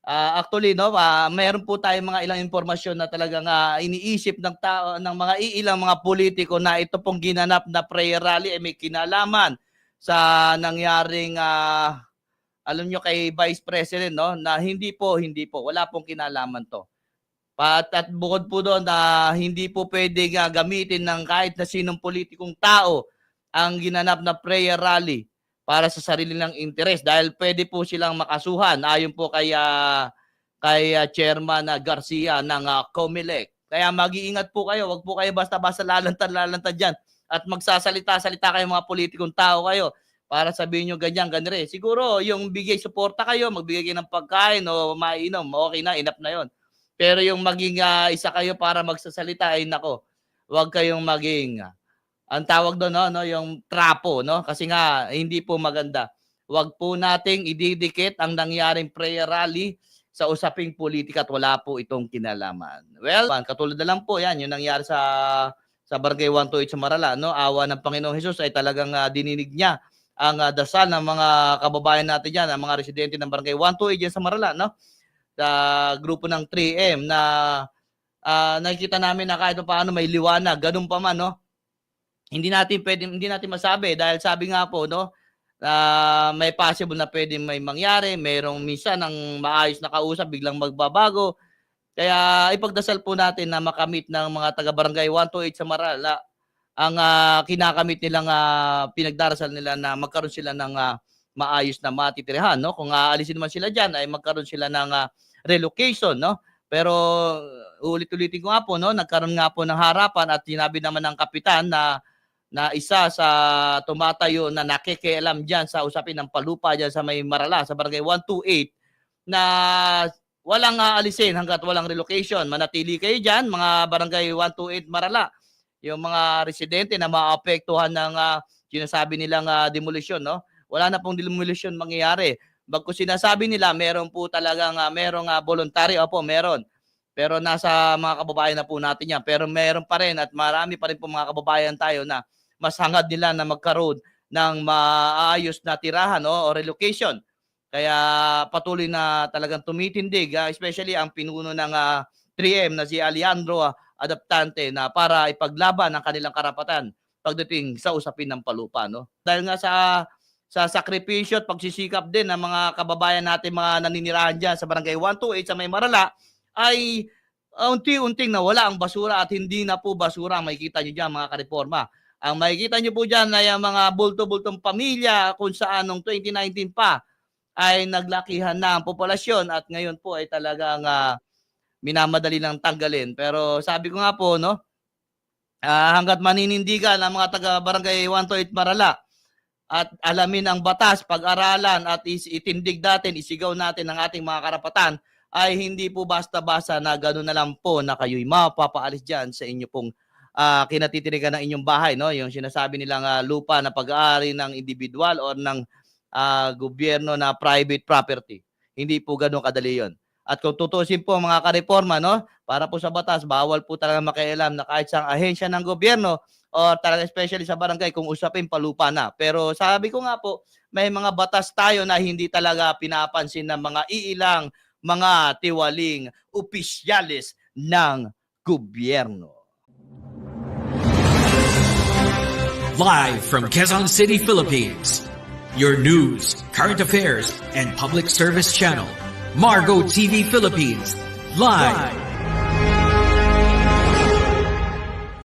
Ah, actually no, ah, mayroon po tayong mga ilang impormasyon na talagang ah, iniisip ng tao ng mga iilang mga politiko na ito pong ginanap na prayer rally ay may kinalaman sa nangyaring ah, alam nyo kay Vice President no na hindi po hindi po wala pong kinalaman to. At, at bukod po doon na hindi po pwede nga gamitin ng kahit na sinong politikong tao ang ginanap na prayer rally para sa sarili ng interes dahil pwede po silang makasuhan ayon po kay ah, kay ah, Chairman ah, Garcia ng ah, COMELEC. Kaya mag-iingat po kayo, wag po kayo basta-basta lalantad-lalantad diyan at magsasalita-salita kayo mga politikong tao kayo para sabihin nyo ganyan, ganire. Siguro yung bigay suporta kayo, magbigay kayo ng pagkain o mainom, okay na, enough na yon. Pero yung maging ah, isa kayo para magsasalita ay nako, wag kayong maging ah, ang tawag doon no, no yung trapo no? Kasi nga hindi po maganda. Wag po nating ididikit ang nangyaring prayer rally sa usaping politika at wala po itong kinalaman. Well, katulad na lang po yan yung nangyari sa sa Barangay 128 sa Marala no? Awa ng Panginoong Hesus ay talagang ah, dininig niya ang ah, dasal ng mga kababayan natin diyan, ang mga residente ng Barangay 128 dyan sa Marala no? Sa grupo ng 3M na ah, nakikita namin na kahit pa paano may liwanag, ganun pa man no hindi natin pwede hindi natin masabi dahil sabi nga po no na may possible na pwedeng may mangyari, merong minsan ng maayos na kausap biglang magbabago. Kaya ipagdasal po natin na makamit ng mga taga Barangay 128 sa Marala ang ah, kinakamit nilang ah, pinagdarasal nila na magkaroon sila ng ah, maayos na matitirahan no. Kung aalisin man sila diyan ay magkaroon sila ng ah, relocation no. Pero ulit-ulitin ko nga po no, nagkaroon nga po ng harapan at sinabi naman ng kapitan na na isa sa tumatayo na nakikialam diyan sa usapin ng palupa diyan sa may Marala sa barangay 128 na walang aalisin hangga't walang relocation. Manatili kayo diyan mga barangay 128 Marala. Yung mga residente na maapektuhan ng ah, sinasabi nilang ah, demolition no. Wala na pong demolition mangyayari. Bagkus sinasabi nila meron po talagang ah, merong ah, voluntary opo meron. Pero nasa mga kababayan na po natin yan. Pero meron pa rin at marami pa rin po mga kababayan tayo na mas hangad nila na magkaroon ng maayos na tirahan no, o relocation. Kaya patuloy na talagang tumitindig, ah, especially ang pinuno ng ah, 3M na si Alejandro ah, Adaptante na para ipaglaban ang kanilang karapatan pagdating sa usapin ng palupa. No? Dahil nga sa sa sakripisyo at pagsisikap din ng mga kababayan natin mga naninirahan dyan sa barangay 128 sa May Marala ay uh, unti-unting nawala ang basura at hindi na po basura ang makikita nyo dyan mga kareforma. Ang makikita nyo po dyan ay ang mga bulto-bultong pamilya kung saan noong 2019 pa ay naglakihan na ang populasyon at ngayon po ay talagang ah, minamadali lang tanggalin. Pero sabi ko nga po, no, ah, hanggat maninindigan ang mga taga barangay 128 Marala at alamin ang batas, pag-aralan at itindig natin, isigaw natin ang ating mga karapatan, ay hindi po basta-basta na gano'n na lang po na kayo'y mapapaalis dyan sa inyo pong ah, kinatitirigan ng inyong bahay, no? Yung sinasabi nilang ah, lupa na pag-aari ng individual or ng ah, gobyerno na private property. Hindi po gano'n kadali yon. At kung tutusin po mga kareforma, no? Para po sa batas, bawal po talaga makialam na kahit sa ahensya ng gobyerno or talaga especially sa barangay kung usapin palupa na. Pero sabi ko nga po, may mga batas tayo na hindi talaga pinapansin ng mga iilang mga tiwaling opisyalis ng gobyerno. Live from Quezon City, Philippines. Your news, current affairs, and public service channel, Margo TV Philippines. Live.